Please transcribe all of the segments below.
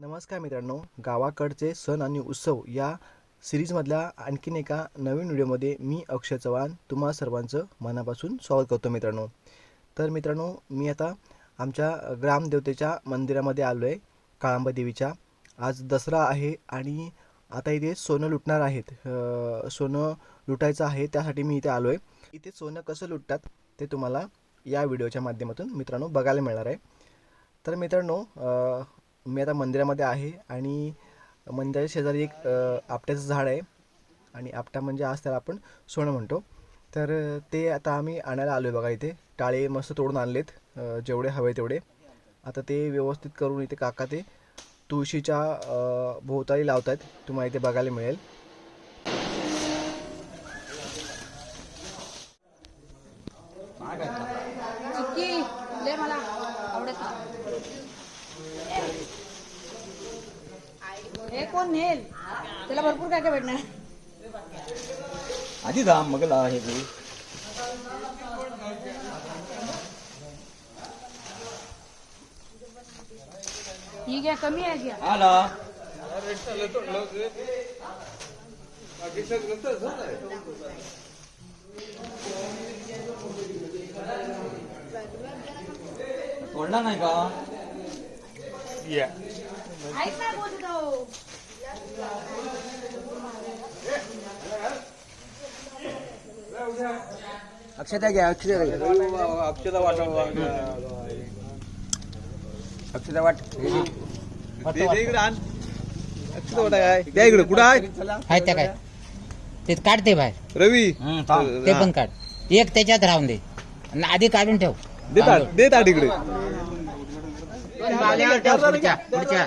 नमस्कार मित्रांनो गावाकडचे सण आणि उत्सव या सिरीजमधल्या आणखीन एका नवीन व्हिडिओमध्ये मी अक्षय चव्हाण तुम्हा सर्वांचं मनापासून स्वागत करतो मित्रांनो. तर मित्रांनो मी आता आमच्या ग्रामदेवतेच्या मंदिरामध्ये आलो आहे काळांबा देवीच्या. आज दसरा आहे आणि आता इथे सोनं लुटणार आहेत. सोनं लुटायचं आहे त्यासाठी मी इथे आलो आहे इथे सोनं कसं लुटतात ते तुम्हाला या व्हिडिओच्या माध्यमातून मित्रांनो बघायला मिळणार आहे. तर मित्रांनो मी आता मंदिरामध्ये आहे आणि मंदिराच्या शेजारी एक आपट्याचं झाड आहे. आणि आपटा म्हणजे आज त्याला आपण सोनं म्हणतो. तर ते आता आम्ही आणायला आलो आहे बघा इथे. टाळे मस्त तोडून आणलेत. जेवढे हवे तेवढे. आता ते व्यवस्थित करून इथे काका ते तुळशीच्या भोवताळी भोवताली लावत आहेत तुम्हाला इथे बघायला मिळेल. मला. आवडत कोण नेल. त्याला भरपूर काय काय भेटणार? आधी थांब मग ला हे तू. ही घ्या कमी आहे घ्या. आला तोडला नाही का? ऐक अक्षता घ्या अक्षता अक्षता वाट अक्षता वाट. त्या इकडे कुठं आहे? आहे त्या काय? ते काढते बाहेर. रवी. ते पण काढ. एक त्याच्यात राहून दे. आणि आधी काढून ठेव. दे ताट दे ताट इकडे पुढच्या पुढच्या.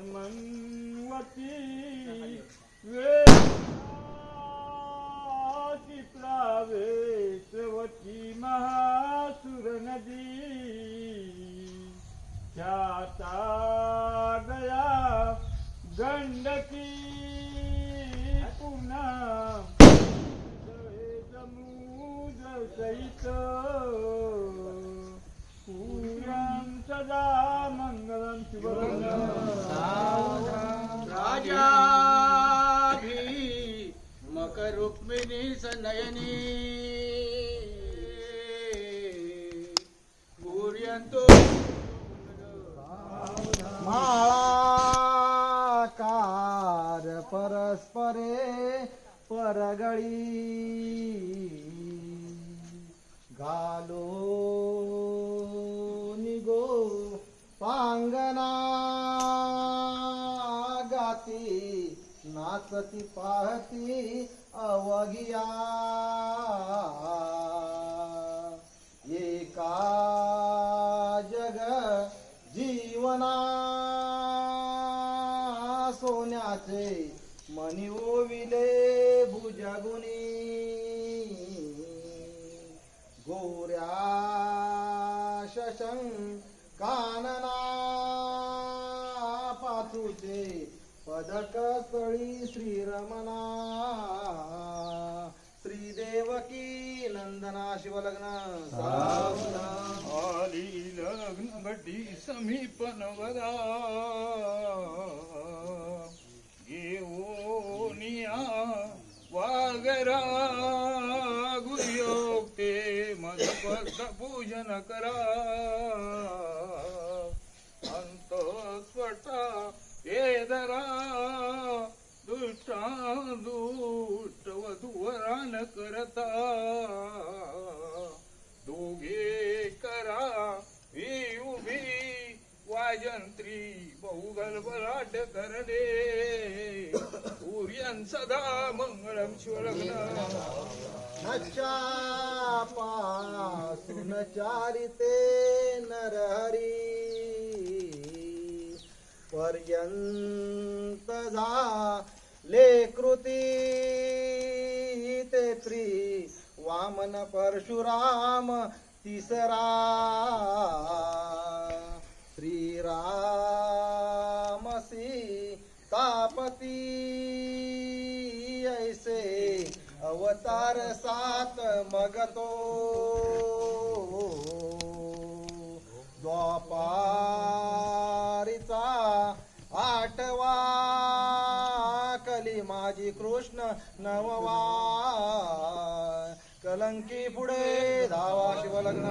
शर्मन्वती वेशी प्रावेशवती महासुर नदी ख्याता गया गंडकी पुन्हा समुद्र सहित परगळी घालो निगो पांगना गाती नाचती पाहती अवघिया. एका जग जीवना सोन्याचे मनी ओविले भुजगुनी गोऱ्या शशं कानना पाथुचे पदक स्थळी श्रीरमणा श्रीदेवकी नंदना शिवलग्न सावना आली लग्न गड्डी समीप नवरा घेऊनिया वागरा गुरुयोक्ते ते भक्त पूजन करा. अंतस्फटा येदरा दुष्टा दुष्ट वधूवरान करता. दोघे करा ही उभी वाजंत्री बहुगल बलाट करणे. सूर्यन सदा मंगळम शिवलग्नपासून चारिते नरहरी पर्यंत ले कृती ते त्रि वामन परशुराम तिसरा श्रीराम अवतार सात मगतो। द्वापारीचा आठवा कली माझी कृष्ण नववा। कलंकी पुढे धावा शिवलग्न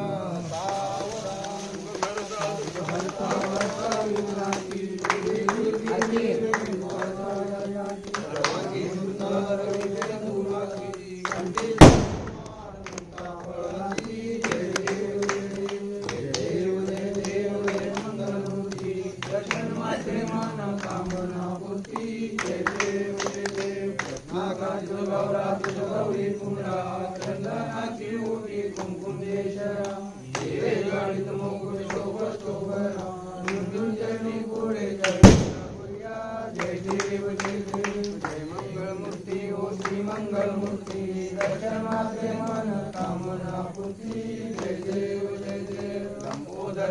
Until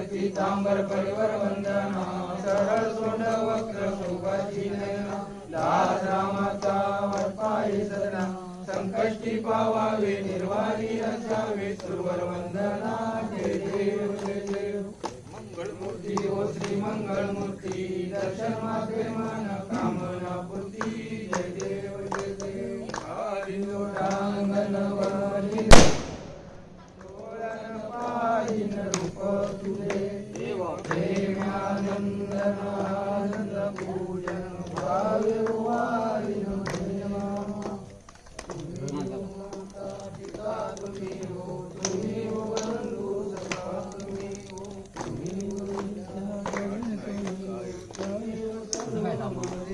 पीतांबर परिवर वंदना सरळ सोंड वक्र शोभाची नयना दास रामाचा सदना संकष्टी पावावे निर्वाणी असावे सुरवर वंदना जय देव जय देव मंगळमूर्ती ओ हो श्री मंगळमूर्ती दर्शन मागे मान काम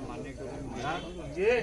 मान्य करून मला म्हणजे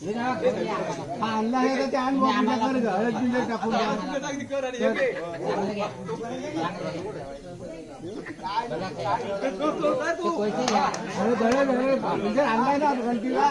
आणला आहे तर ते आण बुवा, हळद बिळद टाकून हळद हळद हळद आणलाय ना घंटीला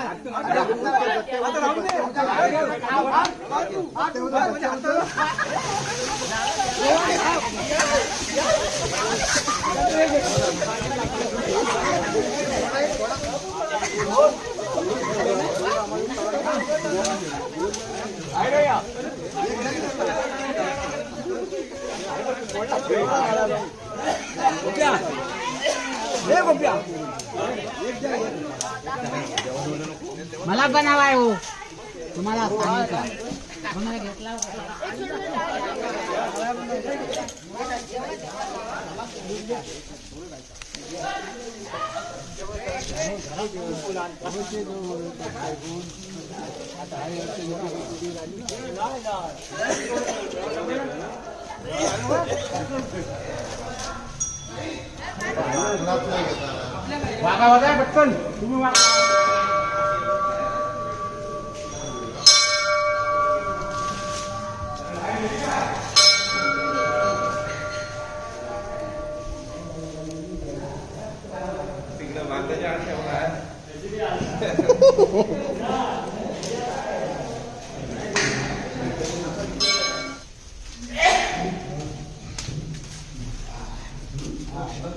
मला बनावाय हो तुम्हाला सांगितलं घेतला होता. वागा वागा पटकन तुम्ही वागा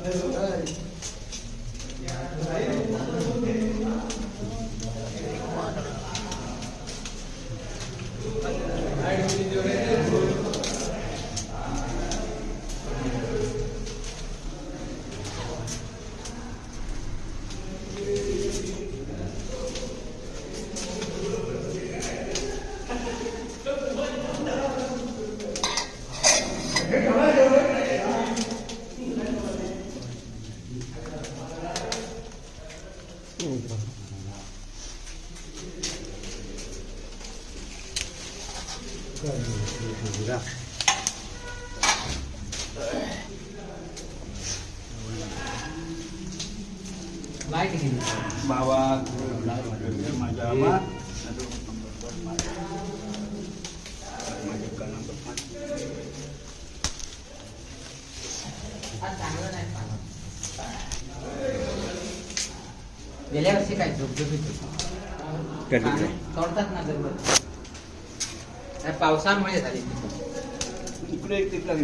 Hello, guys. Yeah. गेल्या वर्षी काय झोपझोपीत होती. पाणी सोडतात ना गरबत पावसामुळे झाली ती. इकडे एक तिकडे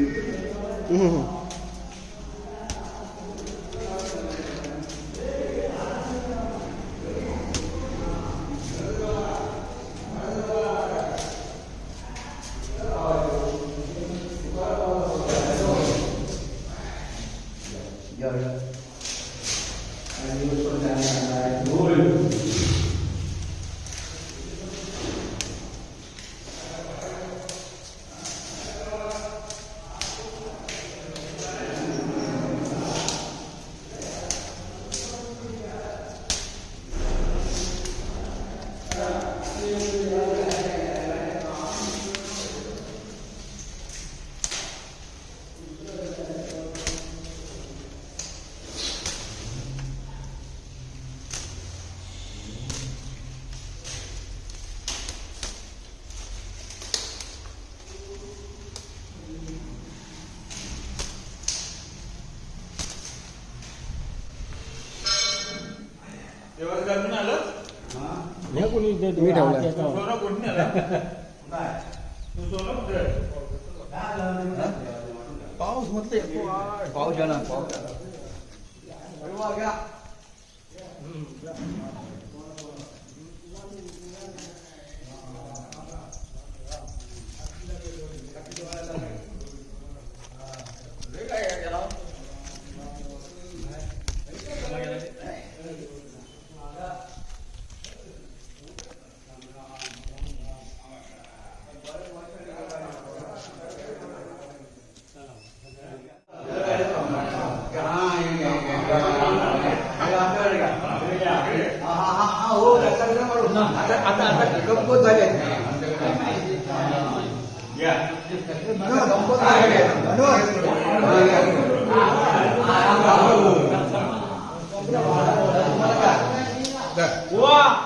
मी ठेवलाय. पाऊस म्हटले पाऊस येणार पाऊस Ya. Wah.